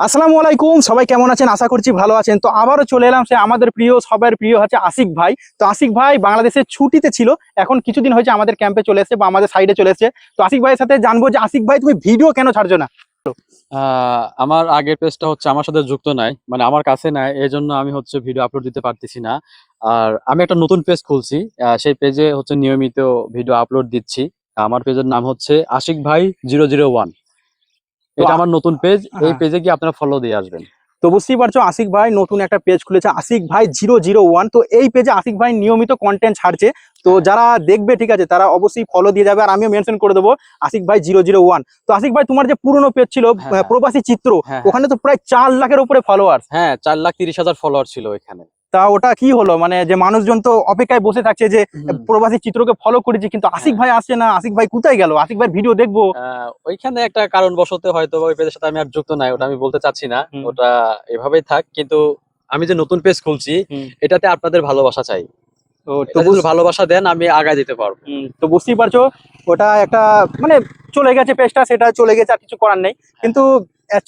আসসালামু আলাইকুম, সবাই কেমন আছেন? আশা করছি ভালো আছেন। তো আবারও চলে এলাম সে আমাদের প্রিয়, সবার প্রিয় হচ্ছে আশিক ভাই। তো আশিক ভাই বাংলাদেশের ছুটিতে ছিল, এখন কিছুদিন হয়েছে আমাদের ক্যাম্পে চলে এসেছে বা আমাদের সাইডে চলে এসেছে। তো আশিক ভাইয়ের সাথে জানব যে, আশিক ভাই, তুমি ভিডিও কেন ছাড়ছো না? আমার আগের পেজটা হচ্ছে আমার সাথে যুক্ত নাই মানে আমার কাছে নাই এই জন্য আমি হচ্ছে ভিডিও আপলোড দিতে পারতেছি না। আর আমি একটা নতুন পেজ খুলছি সেই পেজে হচ্ছে নিয়মিত ভিডিও আপলোড দিচ্ছি। আমার পেজের নাম হচ্ছে আশিক ভাই জিরো জিরো ওয়ান এটা আমার নতুন পেজ এই হ্যাঁ। পেজে গিয়ে আপনারা ফলো দিয়ে আসবেন। তো বুঝতেই পারছ আশিক ভাই নতুন একটা পেজ খুলেছে আশিক ভাই জিরো জিরো ওয়ান তো এই পেজে আশিক ভাই নিয়মিত কন্টেন্ট ছাড়ছে। তো যারা দেখবে ঠিক আছে তারা অবশ্যই ফলো দিয়ে যাবে আর আমিও মেনশন করে দেবো আশিক ভাই জিরো জিরো ওয়ান তো আশিক ভাই তোমার যে পুরনো পেজ ছিল হ্যাঁ, হ্যাঁ। প্রবাসী চিত্র হ্যাঁ, ওখানে তো প্রায় চার লাখের উপরে ফলোয়ার হ্যাঁ চার লাখ তিরিশ হাজার ফলোয়ার ছিল এখানে। তা ওটা কি হলো? মানে যে মানুষজন তো অপেক্ষায় বসে থাকছে যে প্রবাসী চিত্রকে ফলো করেছি কিন্তু আশিক ভাই আসছে না আশিক ভাই কোথায় গেল? আশিক ভাই ভিডিও দেখব। ওইখানে একটা কারণ বশত হয়তো ওই পেজের সাথে আমি আর যুক্ত নাই ওটা আমি বলতে চাচ্ছি না। ওটা এভাবেই থাক কিন্তু আমি যে নতুন পেজ খুলছি এটাতে আপনাদের ভালোবাসা চাই। ভালোবাসা দেন আমি আগায় দিতে পারব। তো বুঝতেই পারছ ওটা একটা মানে চলে গেছে পেজটা সেটা চলে গেছে আর কিছু করার নেই। কিন্তু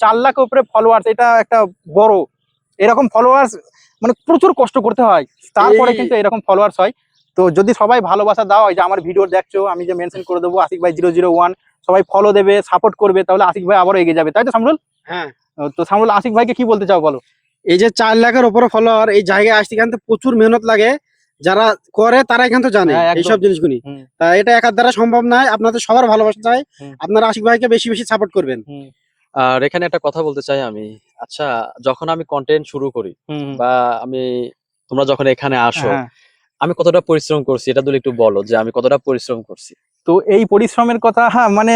চার লাখ উপরে ফলোয়ার্স এটা একটা বড় এরকম ফলোয়ার্স মানে প্রচুর কষ্ট করতে হয়। তারপরে কিন্তু এরকম ফলোয়ার্স হয়। তো যদি সবাই ভালোবাসা দাও যে আমার ভিডিও দেখছ আমি যে মেনশন করে দেবো আশিক ভাই জিরো জিরো ওয়ান সবাই ফলো দেবে সাপোর্ট করবে তাহলে আশিক ভাই আবারও এগিয়ে যাবে। তাই তো সামরুল? হ্যাঁ। তো সামরুল আশিক ভাইকে কি বলতে চাও বলো? এই যে চার লাখের উপরে ফলোয়ার এই জায়গায় আসতে এখান প্রচুর মেহনত লাগে। যারা করে তারা এখান থেকে জানে হ্যাঁ, এইসব জিনিসগুলি। তা এটা একার দ্বারা সম্ভব নয়। আপনাদের সবার ভালোবাসা চাই। আপনারা আশিক ভাইকে বেশি বেশি সাপোর্ট করবেন। আর এখানে একটা কথা বলতে চাই আমি। আচ্ছা যখন আমি কন্টেন্ট শুরু করি বা আমি তোমরা যখন এখানে আসো হ্যাঁ। আমি কতটা পরিশ্রম করছি এটা তুমি একটু বলো যে আমি কতটা পরিশ্রম করছি। তো এই পরিশ্রমের কথা হ্যাঁ মানে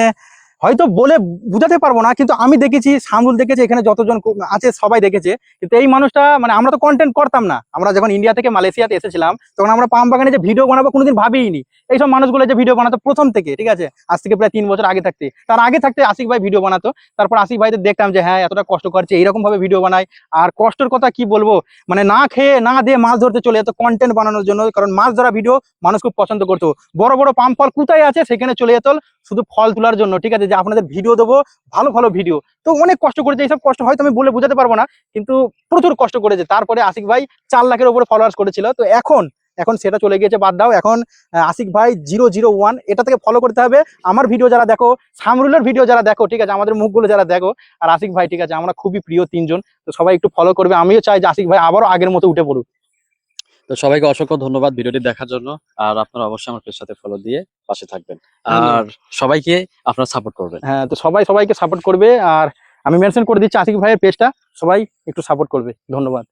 হয়তো বলে বুঝাতে পারব না, কিন্তু আমি দেখেছি সামরুল দেখেছি, এখানে যতজন আছে সবাই দেখেছে, কিন্তু এই মানুষটা মানে আমরা তো কন্টেন্ট করতাম না। আমরা যখন ইন্ডিয়া থেকে মালয়েশিয়াতে এসেছিলাম, তখন আমরা পাম বাগানে যে ভিডিও বানাবো কোনোদিন ভাবিনি এইসব মানুষগুলো যে ভিডিও বানাতো প্রথম থেকে, ঠিক আছে? আজ থেকে প্রায় তিন বছর আগে থাকতে। তার আগে থাকতে আশিক ভাই ভিডিও বানাতো। তারপর আশিক ভাইদের দেখতাম যে হ্যাঁ এতটা কষ্ট করছে, এইরকম ভাবে ভিডিও বানায়। আর কষ্টের কথা কি বলব? মানে না খেয়ে, না দিয়ে মাছ ধরতে চলে যেত কন্টেন্ট বানানোর জন্য, কারণ মাছ ধরা ভিডিও মানুষ খুব পছন্দ করতো। বড় বড় পাম ফল কোথায় আছে, সেখানে চলে যেত শুধু ফল তোলার জন্য, ঠিক আছে? যে আপনাদের ভিডিও দেবো, ভালো ভালো ভিডিও। তো অনেক কষ্ট করেছে, এইসব কষ্ট হয়তো আমি বলে বোঝাতে পারব না, কিন্তু প্রচুর কষ্ট করেছে। তারপরে আশিক ভাই চার লাখের উপরে ফলোয়ার্স করেছিল। তো এখন এখন সেটা চলে গিয়েছে, বাদ দাও। এখন আশিক ভাই জিরো জিরো ওয়ান, এটা থেকে ফলো করতে হবে। আমার ভিডিও যারা দেখো সামরুলের ভিডিও যারা দেখো, ঠিক আছে, আমাদের মুখগুলো যারা দেখো, আর আশিক ভাই, ঠিক আছে, আমরা খুবই প্রিয় তিনজন। তো সবাই একটু ফলো করবে। আমিও চাই যে আশিক ভাই আবারও আগের মতো উঠে পড়ুক। তো সবাইকে অসংখ্য ধন্যবাদ ভিডিওটি দেখার জন্য। আর আপনারা অবশ্যই আমার পেজ সাথে ফলো দিয়ে পাশে থাকবেন। আর সবাইকে আপনারা সাপোর্ট করবেন। হ্যাঁ তো সবাই সবাইকে সাপোর্ট করবে। আর আমি মেনশন করে দিচ্ছি আশিক ভাইয়ের পেজটা। সবাই একটু সাপোর্ট করবে। ধন্যবাদ।